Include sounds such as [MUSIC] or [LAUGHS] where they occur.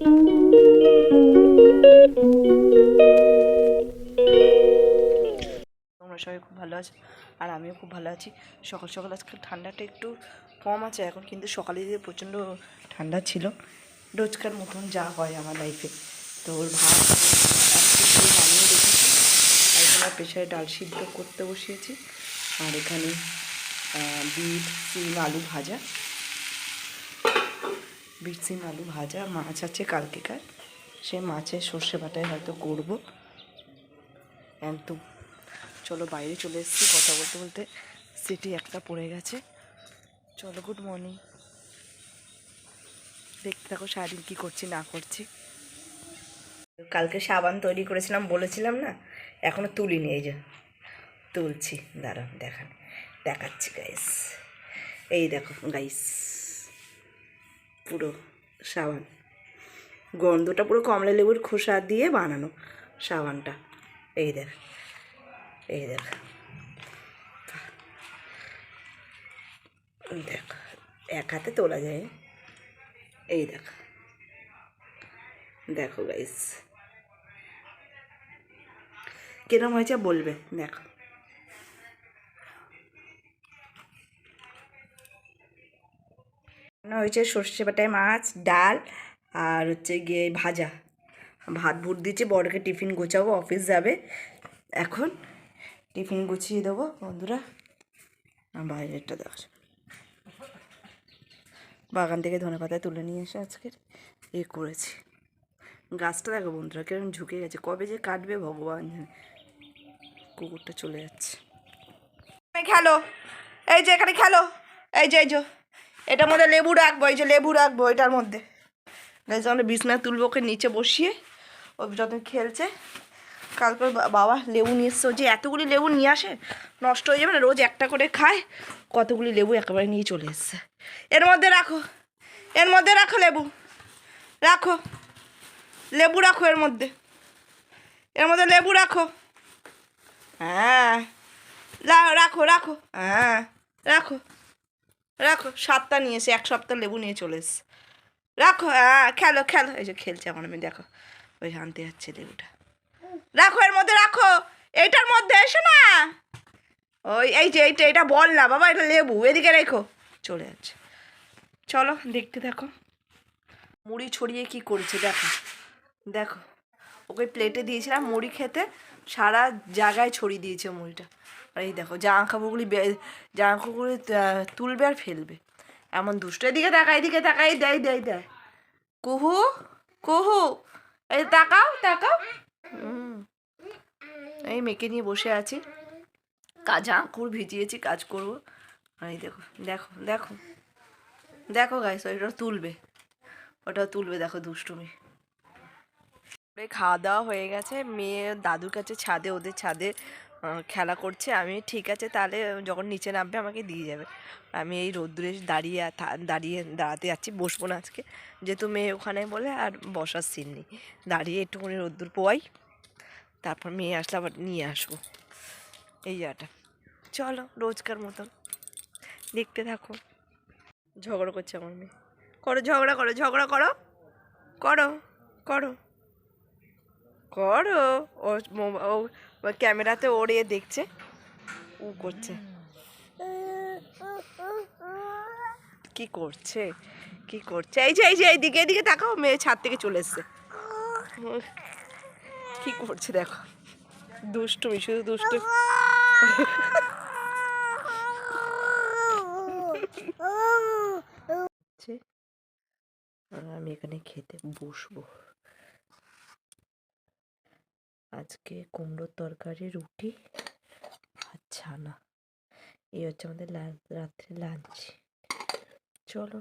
তোমরা সবাই খুব ভালো আছো, আর আমিও খুব ভালো আছি। সকাল সকাল আজকে ঠান্ডাটা একটু কম আছে, এখন কিন্তু সকালে যে প্রচণ্ড ঠান্ডা ছিল, রোজকার মতন যা হয় আমার লাইফে তো ওর ভাত রেখেছি, আর এখানে প্রেশারে ডাল সিদ্ধ করতে বসিয়েছি। আর এখানে বিট, সিম, আলু ভাজা। বিট আলু ভাজা, মাছ আছে কালকেকার। সে মাছের সর্ষে বাটায় হয়তো করব। একদম চলো বাইরে চলে এসেছি কথা বলতে বলতে। সিটি একটা পড়ে গেছে। চলো গুড মর্নিং দেখতে থাকো সারাদিন কী করছি, না করছি। কালকে সাবান তৈরি করেছিলাম, বলেছিলাম না? এখনও তুলিনি, এই যে। তুলছি। দাঁড়ান দেখান দেখাচ্ছি গাইস এই দেখো গাইস পুরো সাবান। গন্ধটা পুরো কমলা লেবুর খোসা দিয়ে বানানো সাবানটা। এই দেখ এই দেখ। দেখ, এক হাতে তোলা যায়। এই দেখ। দেখো গাইস কিরম হয়েছে বলবে? দেখো। রান্না হয়েছে সর্ষে বাটায় মাছ, ডাল আর হচ্ছে গিয়ে ভাজা। ভাত ভুট দিচ্ছি বড়কে টিফিন গোছাবো, অফিস যাবে। এখন টিফিন গুছিয়ে দেবো, বন্ধুরা। বাইরেরটা দেখো। বাগান থেকে ধনে পাতায় তুলে নিয়ে এসে আজকের এ করেছি। গাছটা দেখো বন্ধুরা কীরকম ঝুঁকে গেছে। কবে যে কাটবে ভগবান কুকুরটা চলে যাচ্ছে। খেলো। এই যে এখানে খেলো। এই যে এই যে। এটার মধ্যে লেবু রাখব, এই যে লেবু রাখব এটার মধ্যে। আমরা বিছনা তুলবো ওকে নিচে বসিয়ে। ও যখন খেলছে। কালকে বাবা লেবু নিয়ে এসছে। যে এতগুলি লেবু নিয়ে আসে, নষ্ট হয়ে যাবে না, রোজ একটা করে খায়। কতগুলি লেবু একেবারে নিয়ে চলে এসছে। এর মধ্যে রাখো, এর মধ্যে রাখো লেবু। রাখো লেবু রাখো এর মধ্যে। এর মধ্যে লেবু রাখো। হ্যাঁ রাখো রাখো। হ্যাঁ রাখো। রাখো, সাতটা নিয়ে এসে, এক সপ্তাহ লেবু নিয়ে চলে এসছে রাখো হ্যাঁ খেলো খেলো। এই যে খেলছে আমার মেয়ে, দেখো। ওই আনতে যাচ্ছে লেবুটা। রাখো, এর মধ্যে রাখো। এইটার মধ্যে এসো না। ওই, এই যে, এইটা এটা বল না, বাবা, এটা লেবু। এদিকে রেখো। চলে যাচ্ছে। চলো, দেখতে দেখো মুড়ি ছড়িয়ে কি করেছে, দেখো। দেখো। ওকে প্লেটে দিয়েছিলাম, মুড়ি খেতে, সারা জায়গায় ছড়িয়ে দিয়েছে মুড়িটা। আর এই দেখো, জামা বে- জামা কাপড়গুলি তুলবে আর ফেলবে। এমন দুষ্ট। এদিকে তাকা এদিকে তাকা এই দেয় দেয় দেয়। কুহু কুহু, এই তাকাও তাকাও। এই মেয়েকে নিয়ে বসে আছি। কাজ আঁকুর ভিজিয়েছি, কাজ করব। আর এই দেখো দেখো দেখো। দেখো গাইস ওটা তুলবে। ওটা তুলবে, দেখো দুষ্টুমি। খাওয়া দাওয়া হয়ে গেছে। মেয়ে দাদুর কাছে ছাদে, ওদের ছাদে খেলা করছে। আমি ঠিক আছে, তাহলে যখন নিচে নামবে আমাকে দিয়ে যাবে। আমি এই রোদ্দুরে দাঁড়িয়ে দাঁড়িয়ে দাঁড়াতে যাচ্ছি। বসবো না আজকে। যেহেতু মেয়ে ওখানে বলে আর বসার সিন নেই। দাঁড়িয়ে একটুখানি রোদ্দুর পোয়াই, তারপর মেয়ে আসলে আবার নিয়ে আসব। এই জায়গাটা চলো, রোজকার মতন। দেখতে থাকো। ঝগড়া করছে আমার মেয়ে। করো, ঝগড়া করো ঝগড়া করো। করো করো। করো। ও ও ক্যামেরাতে ওড়ে দেখছে। ও করছে। কি করছে? কি করছে? এই যে এই যে এইদিকে এইদিকে তাকাও মেয়ে ছাদ থেকে চলে এসছে। কি করছে দেখো। দুষ্টুমি শুধু দুষ্টু [LAUGHS] আর আমি এখানে খেতে বসবো। আজকে কুমড়োর তরকারি রুটি আর ছানা। এই হচ্ছে আমাদের রাত্রে লাঞ্চ চলো